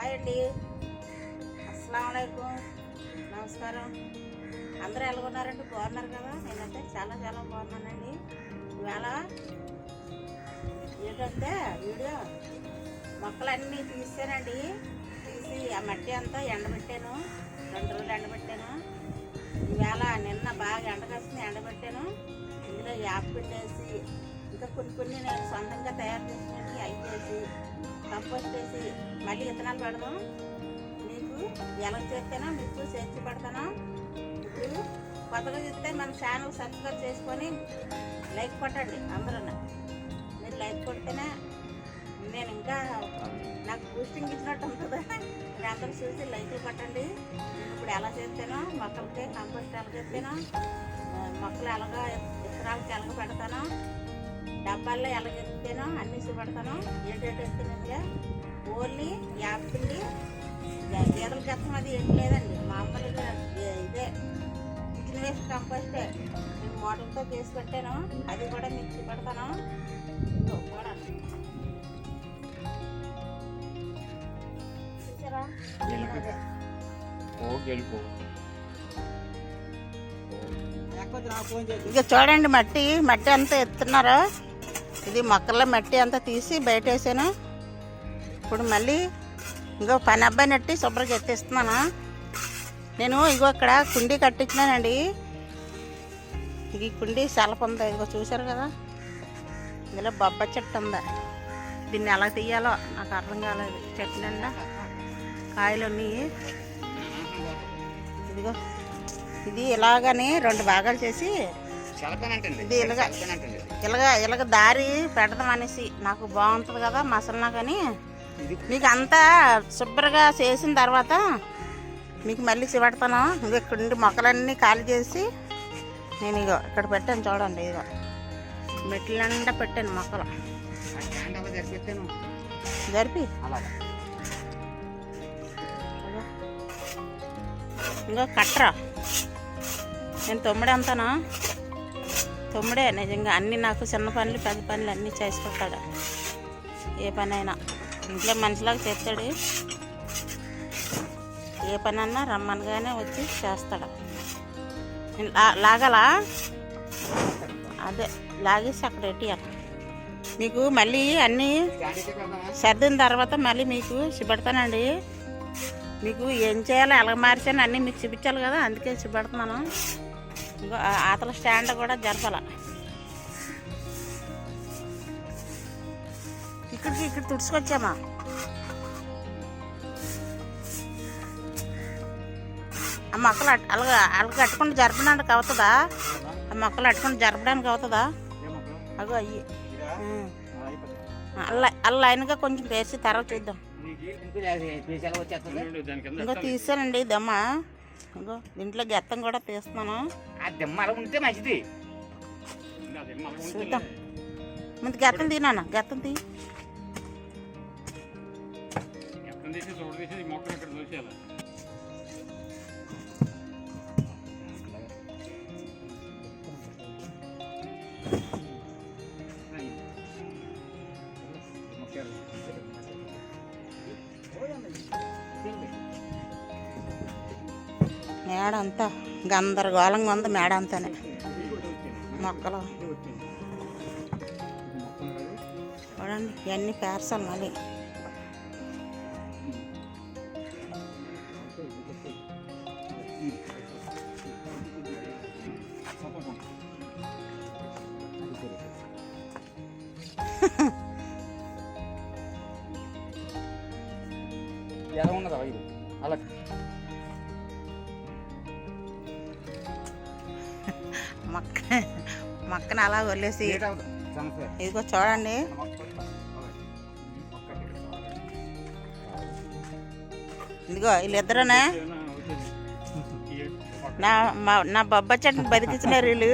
Hi అండి. అస్సలం నమస్కారం. అందరూ ఎలా బాగున్నారు కదా? నేనైతే చాలా చాలా బాగున్నానండి. ఇవాళ ఏంటంటే వీడియో మొక్కలన్నీ తీసానండి. తీసి ఆ మట్టి అంతా ఎండబెట్టాను రెండు రోజులు ఎండబెట్టాను ఇవాళ నిన్న బాగా ఎండకొస్తుంది ఎండబెట్టాను ఇందులో యాప్ పెట్టేసి ఇంకా కొన్ని కొన్ని నేను సొంతంగా తయారు చేసినవి అవి చేసి కంపోస్ట్ వేసి మళ్ళీ విత్తనాలు పెడదాం. మీకు ఎలా చేస్తేనో మీకు చేర్చి పెడతాను. ఇప్పుడు కొత్తగా చూస్తే మన ఛానల్ సబ్స్క్రైబ్ చేసుకొని లైక్ కొట్టండి అందరూ. మీరు లైక్ కొడితేనే నేను ఇంకా నాకు బూస్టింగ్ ఇచ్చినట్టు ఉంటుంది. మీరు అందరూ చూసి లైక్లు కొట్టండి. ఇప్పుడు ఎలా చేస్తానో మొక్కలకి కంపోస్ట్ ఎలా చేస్తానో మొక్కలు ఎలాగ విత్తనాలకి ఎలాగ పెడతానో డబ్బాల్లో ఎలాగ ఎత్తుతానో అన్ని చూపెడతాను ఏంటంటే ఎత్తునండి ఓన్లీ యాపిల్ గీదల గతం అది ఏం లేదండి. మామూలుగా ఇదే కిచెన్ వేస్ట్ కంపోస్టే. నేను మోడల్తో చేసి పెట్టాను. అది కూడా మీకు చూపెడతాను కూడా. ఇక చూడండి మట్టి. మట్టి అంతా ఎత్తున్నారా? ఇది మొక్కల్లో మట్టి అంతా తీసి బయట వేసాను ఇప్పుడు మళ్ళీ ఇంకో పని అబ్బాయి నట్టి శుభ్రంగా ఎత్తేస్తున్నాను నేను ఇగో ఇక్కడ కుండీ కట్టించినానండి. ఇది కుండీ సెలపు ఉందా ఇదిగో చూసారు కదా? ఇందులో బొబ్బ చెట్టు ఉందా. దీన్ని ఎలా తీయాలో నాకు అర్థం కాలేదు. చెట్టు నిండా కాయలు ఉన్నాయి. ఇదిగో ఇది ఇలాగని రెండు భాగాలు చేసి ఇలాగ ఇలాగ ఇలాగ దారి పెడదాం అనేసి నాకు బాగుంటుంది కదా మసలనా కానీ ఇది మీకు అంతా శుభ్రంగా చేసిన తర్వాత మీకు మళ్ళీ చివడతాను ఇక ఇక్కడ నుండి మొక్కలన్నీ ఖాళీ చేసి నేను ఇగో ఇక్కడ పెట్టాను చూడండి ఇదిగో. మెట్ల నిండా పెట్టాను మొక్కలు. జరిపి. ఇంకో కట్రా. నేను తొమ్మిడి అంతానా తమ్ముడే నిజంగా అన్నీ నాకు చిన్న పనులు పెద్ద పనులు అన్నీ చేసి పెట్టాడు ఏ పనైనా. ఇంట్లో మనిషిలాగా చేస్తాడు. ఏ పనన్నా రమ్మనగానే వచ్చి చేస్తాడు. లాగలా లాగాలా? అదే లాగేసి అక్కడ పెట్టియాలి. మీకు మళ్ళీ అన్నీ సర్దిన తర్వాత మళ్ళీ మీకు చూపెడతానండి. మీకు ఏం చేయాలో ఎలా మార్చాను అన్నీ మీకు చూపించాలి కదా అందుకే చూపెడుతున్నాను. ఆతల స్టాండ్ కూడా జరపాల ఇక్కడికి ఇక్కడ తుడుచుకొచ్చామా ఆ మొక్కలు అలాగ అలాగ కట్టుకుంటూ జరపడానికి అవుతుందా ఆ మొక్కలు అట్టుకుంటూ జరపడానికి అవుతుందా? అగో అయ్యి అయిపోతుంది. అల్ల అల్ల లైన్గా కొంచెం పేసి తర్వాత చూద్దాం? ఇంకో తీసానండి దమ్మ ఇంకో దీంట్లో గెత్తం కూడా తీస్తున్నాను. ఆ దిమ్మ అలా ఉంటే మంచిది. చూద్దాం. ముందు గెత్తం తీనాను గెత్తం తీ. తీసి చూడ తీసి మొక్కలు ఇక్కడ చూసేయాలి. మేడ అంతా గందరగోళంగా ఉంది మేడ అంతానే మొక్కలు. చూడండి ఇవన్నీ పేర్చాలి మళ్ళీ. Ha మొక్కను అలా వదిలేసి ఇదిగో చూడండి. ఇదిగో వీళ్ళిద్దరునే? నా మా నా బొబ్బ చెట్టుని బతికించినారు వీళ్ళు.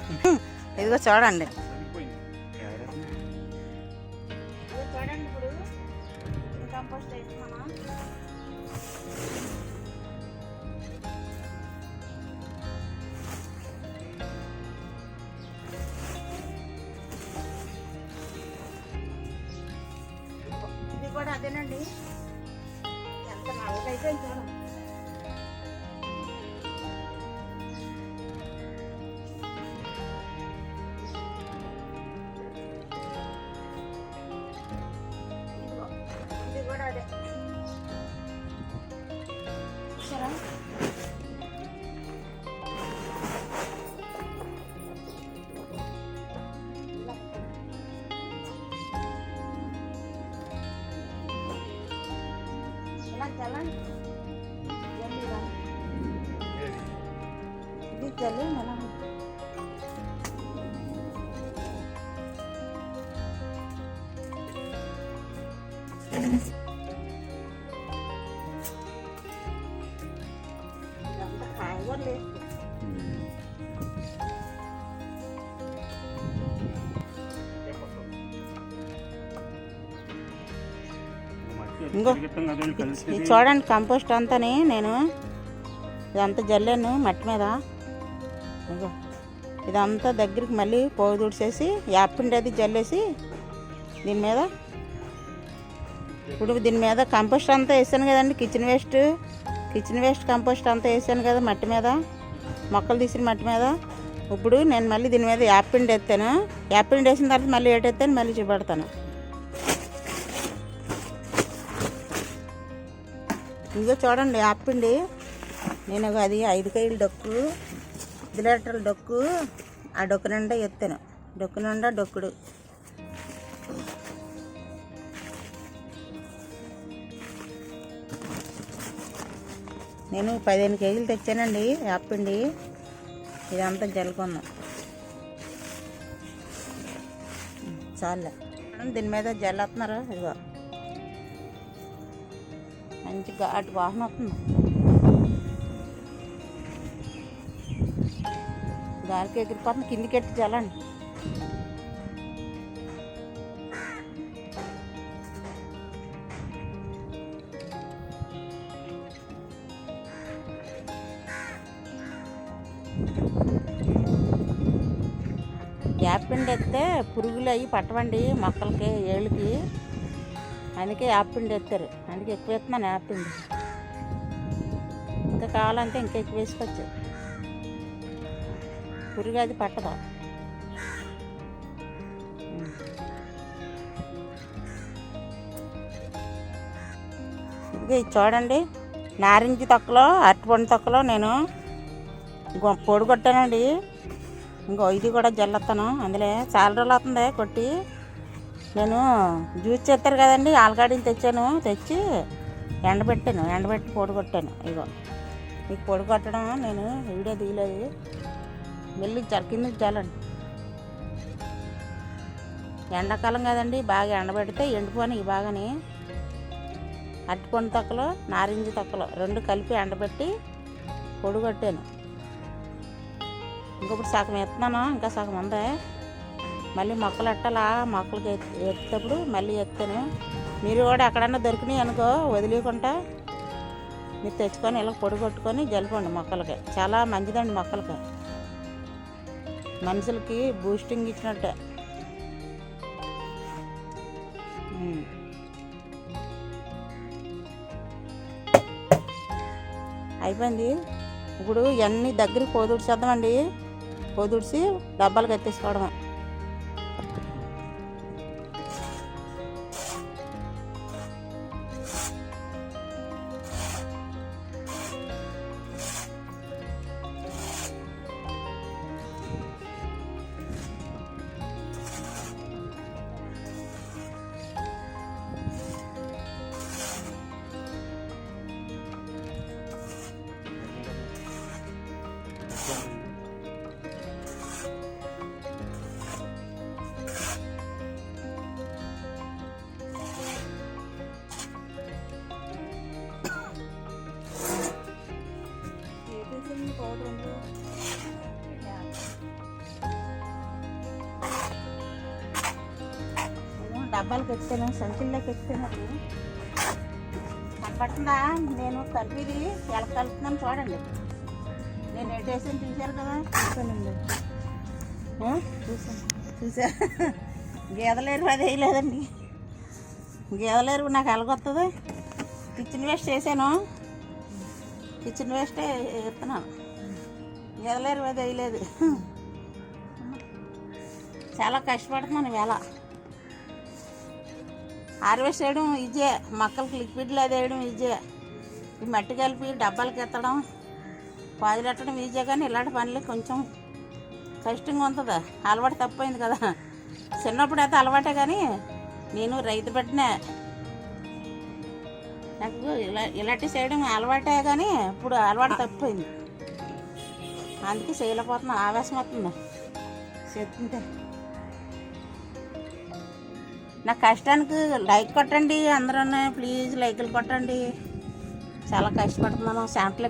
ఇదిగో చూడండి. ี้อย่างสมัยไปเส้นเท่าไหร่ ఇలా చల్లండి జల్లీగా ఇది జల్లి మనం ఇంగో. ఇది చూడండి కంపోస్ట్ అంతాని నేను. ఇదంతా జల్లాను మట్టి మీద. ఇదంతా దగ్గరికి మళ్ళీ పోగు తుడిచేసి యాపిండి అది జల్లేసి దీని మీద. ఇప్పుడు దీని మీద కంపోస్ట్ అంతా వేసాను కదండి kitchen waste kitchen waste compost అంతా వేసాను కదా మట్టి మీద. మొక్కలు తీసిన మట్టి మీద. ఇప్పుడు నేను మళ్ళీ దీని మీద యాపిండి ఎత్తాను. యాపిండి వేసిన తర్వాత మళ్ళీ ఏటెత్తాను మళ్ళీ చూపెడతాను. ఇదిగో చూడండి ఆపండి నేను ఒక అది ఐదు కేజీల డొక్కు ఐదు లీటర్ల డొక్కు ఆ డొక్కు నిండా ఎత్తాను. డొక్కు నిండా డొక్కుడు. నేను పదిహేను కేజీలు తెచ్చానండి ఆపండి ఇదంతా జల్లుకుందాం చాలే. దీని మీద జల్లేస్తున్నారు ఇదిగో. మంచి అటు వాహనం వస్తుంది. గాలికి ఎగిరిపోతుంది కిందికి ఎట్టి చల్లండి. యాపిండి ఎత్తే పురుగులు అవి పట్టవండి మొక్కలకి ఏళ్ళకి. అందుకే యాపిండి ఎత్తారు. అందుకే ఎక్కువ ఎత్తున్నాను యాపిండి ఇంకా కావాలంటే ఇంకా ఎక్కువ వేసుకోవచ్చు. పురుగు అది పట్టదు. ఇది చూడండి. నారింజ తొక్కలో అరటిపండు తొక్కలో నేను గొ- పొడి కొట్టానండి. ఇంకో ఇది కూడా జల్లెత్తాను. అందులో చాలా రోజులు అవుతుంది కొట్టి. నేను జ్యూస్ చేస్తారు కదండి ఆలుగడ్డలు తెచ్చాను తెచ్చి ఎండబెట్టాను ఎండబెట్టి పొడి కొట్టాను ఇగో మీకు పొడి కొట్టడం నేను వీడియో దిగలేదు. వెళ్ళి జల చాలండి ఎండాకాలం కదండి బాగా ఎండబెడితే ఎండిపోయి బాగాని అరటిపండు తొక్కలు నారింజ తొక్కలు రెండు కలిపి ఎండబెట్టి పొడి కొట్టాను ఇంకొకటి సగం ఎత్తున్నాను ఇంకా సగం ఉందా. మళ్ళీ మొక్కలు ఎట్టాలా మొక్కలకి ఎత్- ఎత్తేటప్పుడు మళ్ళీ ఎత్తాను. మీరు కూడా ఎక్కడన్నా దొరికినాయి అనుకో వదిలేయకుండా మీరు తెచ్చుకొని ఇలా పొడిగొట్టుకొని జలుపండి మొక్కలకి. చాలా మంచిదండి మొక్కలకి. మనుషులకి బూస్టింగ్ ఇచ్చినట్టే. అయిపోయింది. ఇప్పుడు ఇవన్నీ దగ్గరికి పోదుడిచేద్దామండి. పోదుడిచి డబ్బాలు కట్టేసుకోవడమే. డబ్బాలకు ఎత్తాను సంచుల్లోకి ఎత్తాను కనపడుతుందా? నేను కలిపిది ఎలా కలుపుతున్నాను చూడండి. నేను ఎటు వేసాను చూశారు కదా? చూసానండి? చూసాను చూసా గీదలేరు అది వేయలేదండి. గీదలేరు నాకు ఎలాగొస్తుంది కిచెన్ వేస్ట్ చేశాను. కిచెన్ వేస్టే ఎత్తున్నాను ఎదలేరు అది వేయలేదు. చాలా కష్టపడుతున్నాను వేళ. హార్వెస్ట్ చేయడం ఈజే మొక్కలకి లిక్విడ్లు అది వేయడం ఈజే ఈ మట్టి కలిపి డబ్బాలకి ఎత్తడం పాదులు ఈజీ కానీ ఇలాంటి పనులు కొంచెం కష్టంగా ఉంటుంది. అలవాటు తప్పైంది కదా. చిన్నప్పుడు అయితే అలవాటే కానీ నేను రైతు బిడ్డనే నాకు ఇలా ఇలాంటి చేయడం అలవాటే కానీ ఇప్పుడు అలవాటు తప్పిపోయింది అందుకే చేయలేకపోతున్నా. ఆవేశం వస్తుంది. చేస్తుంటే. నా కష్టానికి లైక్ కొట్టండి అందరూ ప్లీజ్ లైకులు కొట్టండి. చాలా కష్టపడుతున్నాను శాంపుల్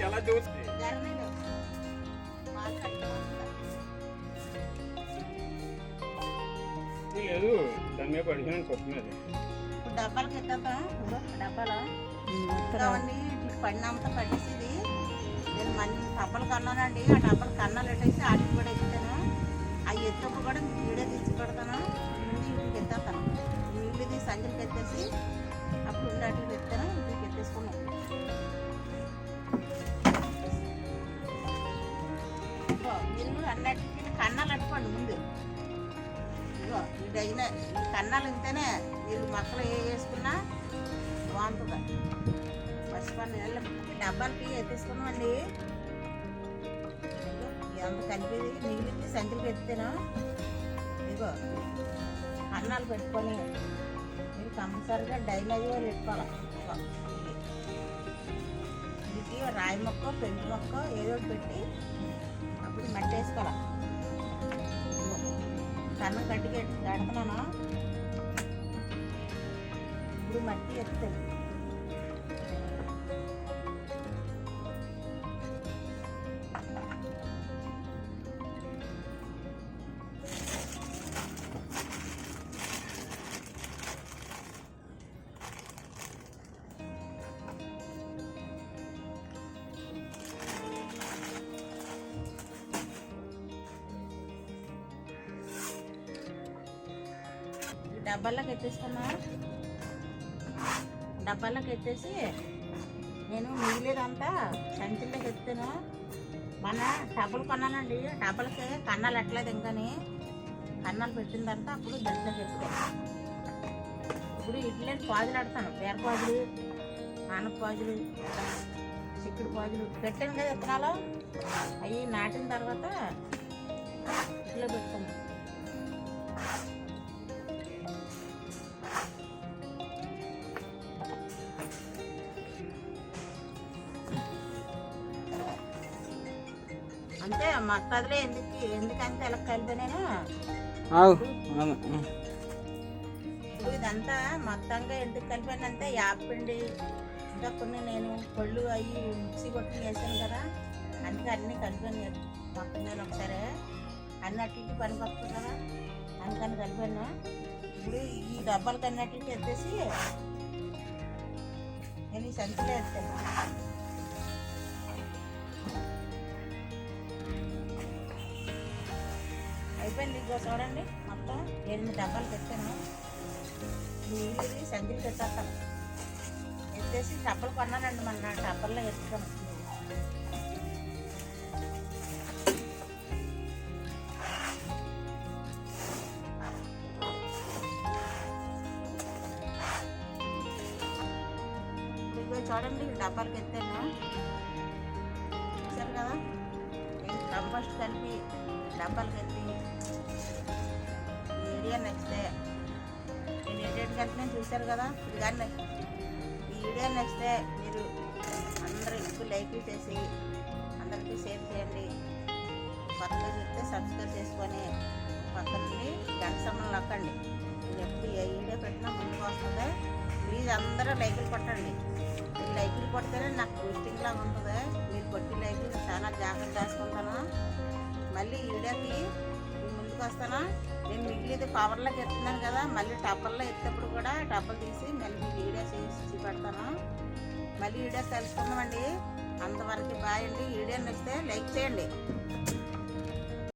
అలా చూస్తే లేదు దాని మీద పడిపోయిన ఇప్పుడు డబ్బాలు అవన్నీ ఇట్లా పడినంత పట్టేసేది నేను మళ్ళీ డబ్బాలు కన్నానండి ఆ డబ్బాలు కన్నాలు పెట్టేసి ఆటికి కూడా ఎత్తాను అవి ఎత్తప్పుడు కూడా వీడియో తీసి పెడతాను. ఇంటికి సంచులకి ఎత్తేసి అప్పుడు ఉండి అటుకి ఎత్తాను. ఇంటికి ఎత్తేసుకున్నాను అన్నట్టు కన్నాలు అట్టుకోండి ముందు. ఇదిగో ఈ డైన ఈ కన్నాలు ఇంతేనే మీరు మొక్కలు ఏ వేసుకున్నా బాగుంటుంది. పసిపండు నీళ్ళ డబ్బాలకి ఎత్తిస్తున్నామండి ఇదిగో ఇదంతా మిగిలింది సంచులకి ఎత్తాను ఇదిగో కన్నాలు పెట్టుకొని మీరు కంపల్సరిగా డైనది వాళ్ళు పెట్టుకోవాలి. రాయి మొక్క పెంకు మొక్క ఏదో ఒకటి పెట్టి అప్పుడు మట్టి వేసుకోవాలి? కన్ను కట్టికి కడుతున్నాను? ఇప్పుడు మట్టి ఎత్తుంది డబ్బాలకు డబ్బాల్లోకి డబ్బాలకు ఎత్తేసి నేను మిగిలేదంతా సంచుల్లోకి ఎత్తాను మన డబ్బులు కొన్నానండి. డబ్బలకి కన్నాలు ఎట్లేదు ఇంకాని. కన్నాలు పెట్టిందంతా అప్పుడు దశలోకి ఎత్తాను ఇప్పుడు ఇడ్లీ పాజులు ఆడతాను బీర పాజులు ఆనప పాజులు చిక్కుడు పాజులు. పెట్టాను కదా విత్తనాలు. అవి నాటిన తర్వాత అంతే మొత్తదిలో ఎందుకు ఎందుకంటే ఎలా కలిపినాను? ఇప్పుడు ఇదంతా మొత్తంగా ఎందుకు కలిపానంటే యాపిండి ఇంకా కొన్ని నేను పళ్ళు అవి మిక్సీ కొట్టి వేసాను కదా అందుకే అన్నీ కలిపాను నేను. మొత్తం నేను ఒకసారి అన్నిటికి పనికి వస్తుంది కదా అందుకని కలిపాను. ఇప్పుడు ఈ డబ్బాలకి అన్నిటికి ఎత్తేసి నేను ఈ సంచిలో ఎత్తాను అయిపోయింది. ఇదిగో చూడండి. మొత్తం ఎనిమిది డబ్బాలు పెట్టాను. ఇది సంచులు పెట్టేస్తాను ఎత్తేసి డబ్బలు కొన్నానండి మన డబ్బల్లో ఎత్తుతాం చూడండి డబ్బాలకు ఎత్తాను చూసారు కదా? కంపోస్ట్ కలిపి డబ్బాలకు ఎత్తి వీడియో నచ్చితే నేను ఏంటంటే కలిపినాను చూశారు కదా ఇది కానీ ఈ వీడియో నచ్చితే మీరు అందరూ ఎక్కువ లైక్ చేసి అందరికీ షేర్ చేయండి. కొత్తగా చూస్తే సబ్స్క్రైబ్ చేసుకొని పక్కనండి గంట సమయం నొక్కండి. నేను ఎప్పుడు ఏ వీడియో పెట్టినా ముందుకు వస్తుంది. ప్లీజ్ అందరూ లైకులు కొట్టండి. మీరు లైకులు కొడితేనే నాకు బూస్టింగ్ లాగా ఉంటుంది. మీరు కొట్టి లైకులు చాలా జాగ్రత్త చేసుకుంటాను. మళ్ళీ ఈ వీడియోకి ముందుకు వస్తానా. నేను మిగిలిది పవర్లోకి ఎత్తున్నాను కదా మళ్ళీ టబ్బల్లో ఎత్తేప్పుడు కూడా డబ్బలు తీసి మళ్ళీ మీకు వీడియో చేసి పెడతాను మళ్ళీ వీడియో తెలుసుకుందామండి అంతవరకు బాయ్ అండి. వీడియో నచ్చితే లైక్ చేయండి.